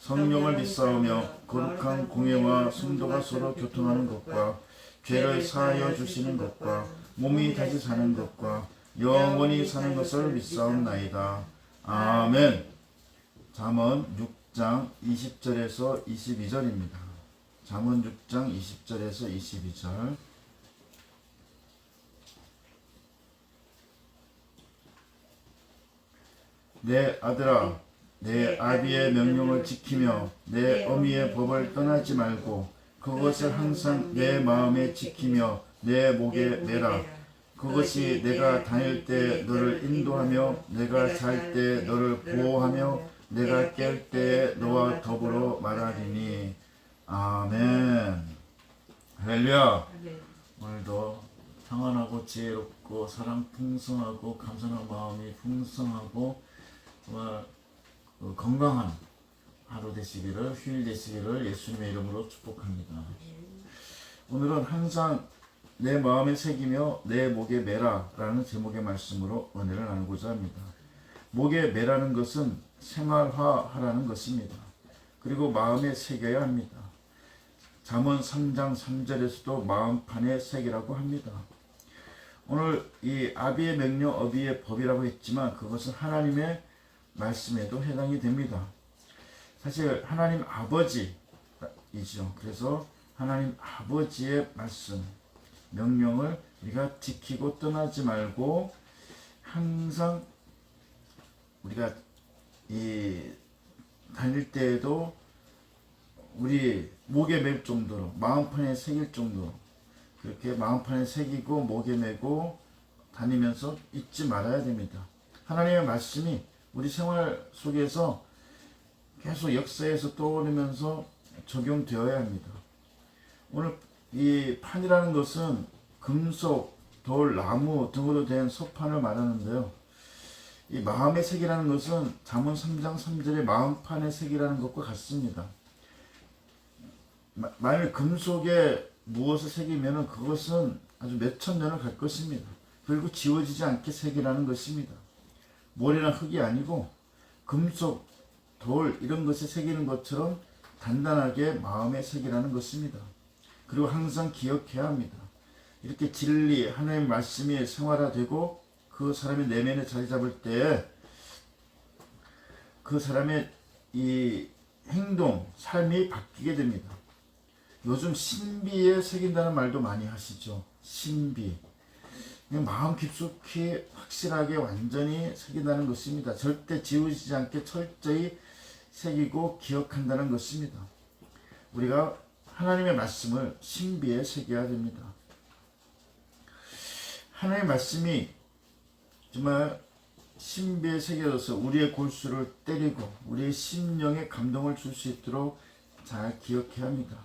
성령을 믿사오며 거룩한 공예와 성도가 서로 교통하는 것과 죄를 사하여 주시는 것과 몸이 다시 사는 것과 영원히 사는 것을 믿사옵나이다. 아멘. 잠언 6장 20절에서 22절입니다. 잠언 6장 20절에서 22절. 내 아들아 내 아비의 명령을 지키며 내 어미의 법을 떠나지 말고 그것을 항상 내 마음에 지키며 내 목에 매라. 그것이 내가 다닐 때 너를 인도하며 내가 잘 때 너를 보호하며 내가 깰 때 너와 더불어 말하리니. 아멘. 할렐루야. 오늘도 평안하고 지혜롭고 사랑 풍성하고 감사한 마음이 풍성하고 정말 그 건강한 하루 되시기를 휴일 되시기를 예수님의 이름으로 축복합니다. 오늘은 항상 내 마음에 새기며 내 목에 매라라는 제목의 말씀으로 은혜를 나누고자 합니다. 목에 매라는 것은 생활화하라는 것입니다. 그리고 마음에 새겨야 합니다. 잠언 3장 3절에서도 마음판에 새기라고 합니다. 오늘 이 아비의 명령 어비의 법이라고 했지만 그것은 하나님의 말씀에도 해당이 됩니다. 사실 하나님 아버지이죠. 그래서 하나님 아버지의 말씀, 명령을 우리가 지키고 떠나지 말고 항상 우리가 이 다닐 때에도 우리 목에 맬 정도로 마음판에 새길 정도로 그렇게 마음판에 새기고 목에 메고 다니면서 잊지 말아야 됩니다. 하나님의 말씀이 우리 생활 속에서 계속 역사에서 떠오르면서 적용되어야 합니다. 오늘 이 판이라는 것은 금속, 돌, 나무 등으로 된 소판을 말하는데요. 이 마음의 색이라는 것은 잠언 3장 3절의 마음판의 색이라는 것과 같습니다. 마- 만일 금속에 무엇을 새기면 그것은 아주 몇천 년을 갈 것입니다. 그리고 지워지지 않게 색이라는 것입니다. 모래나 흙이 아니고 금속, 돌 이런 것에 새기는 것처럼 단단하게 마음에 새기라는 것입니다. 그리고 항상 기억해야 합니다. 이렇게 진리, 하나님의 말씀이 생활화되고 그 사람의 내면에 자리 잡을 때 그 사람의 이 행동, 삶이 바뀌게 됩니다. 요즘 신비에 새긴다는 말도 많이 하시죠. 신비. 마음 깊숙이 확실하게 완전히 새긴다는 것입니다. 절대 지우지지 않게 철저히 새기고 기억한다는 것입니다. 우리가 하나님의 말씀을 신비에 새겨야 됩니다. 하나님의 말씀이 정말 신비에 새겨져서 우리의 골수를 때리고 우리의 심령에 감동을 줄 수 있도록 잘 기억해야 합니다.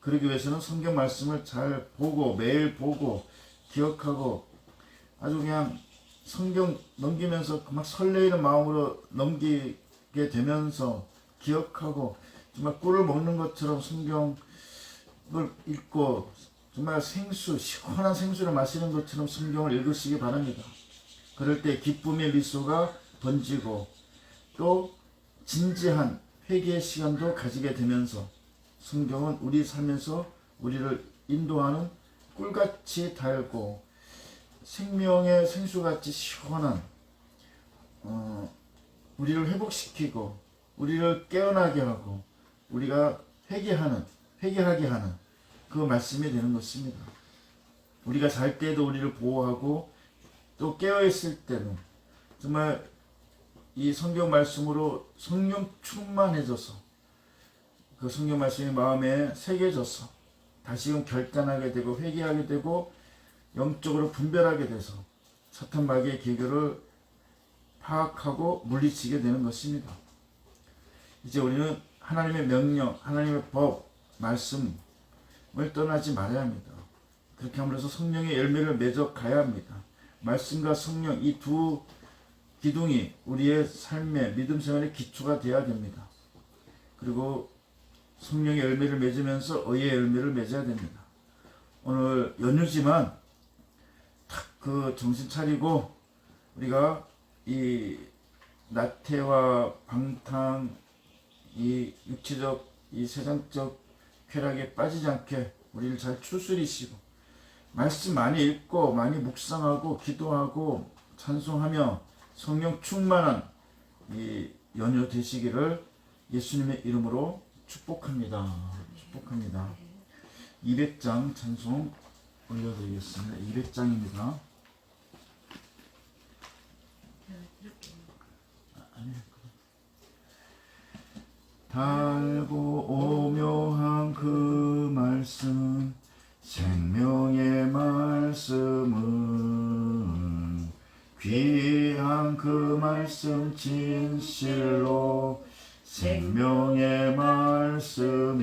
그러기 위해서는 성경 말씀을 잘 보고 매일 보고 기억하고 아주 그냥 성경 넘기면서 막 설레이는 마음으로 넘기게 되면서 기억하고 정말 꿀을 먹는 것처럼 성경을 읽고 정말 생수 시원한 생수를 마시는 것처럼 성경을 읽으시기 바랍니다. 그럴 때 기쁨의 미소가 번지고 또 진지한 회개의 시간도 가지게 되면서 성경은 우리 삶에서 우리를 인도하는 꿀같이 달고 생명의 생수같이 시원한 어, 우리를 회복시키고 우리를 깨어나게 하고 우리가 회개하는 회개하게 하는 그 말씀이 되는 것입니다. 우리가 잘 때도 우리를 보호하고 또 깨어 있을 때는 정말 이 성경 말씀으로 성령 충만해져서 그 성경 말씀이 마음에 새겨져서 다시금 결단하게 되고 회개하게 되고 영적으로 분별하게 돼서 사탄 마귀의 계교를 파악하고 물리치게 되는 것입니다. 이제 우리는 하나님의 명령, 하나님의 법, 말씀을 떠나지 말아야 합니다. 그렇게 함으로써 성령의 열매를 맺어 가야 합니다. 말씀과 성령 이 두 기둥이 우리의 삶의 믿음 생활의 기초가 되어야 됩니다. 그리고 성령의 열매를 맺으면서 의의 열매를 맺어야 됩니다. 오늘 연휴지만 탁 그 정신 차리고 우리가 이 나태와 방탕 이 육체적 이 세상적 쾌락에 빠지지 않게 우리를 잘 추스리시고 말씀 많이 읽고 많이 묵상하고 기도하고 찬송하며 성령 충만한 이 연휴 되시기를 예수님의 이름으로 축복합니다. 축복합니다. 200장 찬송 올려드리겠습니다. 200장입니다. 달고 오묘한 그 말씀 생명의 말씀은 귀한 그 말씀 진실로 생명의 말씀이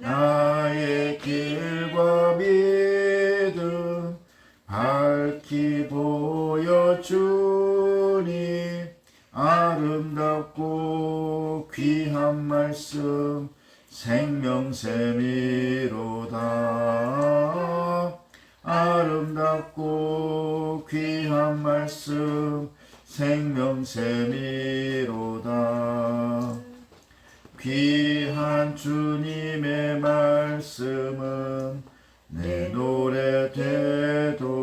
나의 길과 믿음 밝히 보 여 주니 아름답고 귀한 말씀 생명샘이로다. 아름답고 귀한 말씀 생명샘이로다. 귀한 주님의 말씀은 내 노래 되도다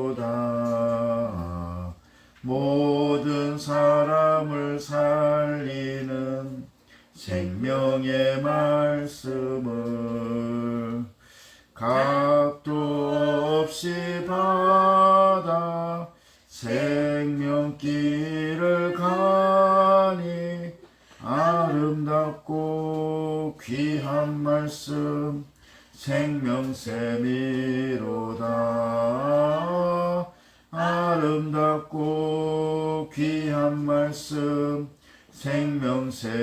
모든 사람을 살리는 생명의 말씀을 각도 없이 받아 생명길을 가니 아름답고 귀한 말씀 생명샘이로다. 아름답고 귀한 말씀 생명샘이로다.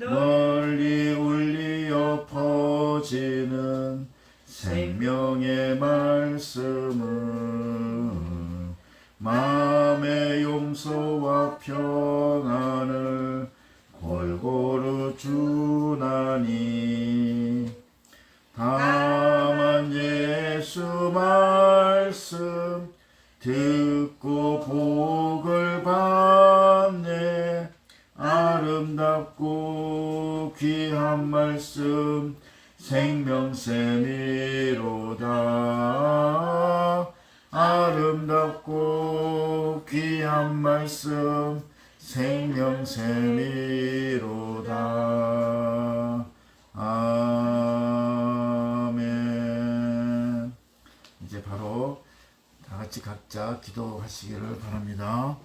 멀리 울리어 퍼지는 생명의 말씀은 마음의 용서와 평안을 골고루 주나니 다만 예수 말씀 듣고 복을 받네. 아름답고 귀한 말씀 생명샘이로다. 아름답고 귀한 말씀 생명샘이로다 같이 각자 기도하시기를 바랍니다.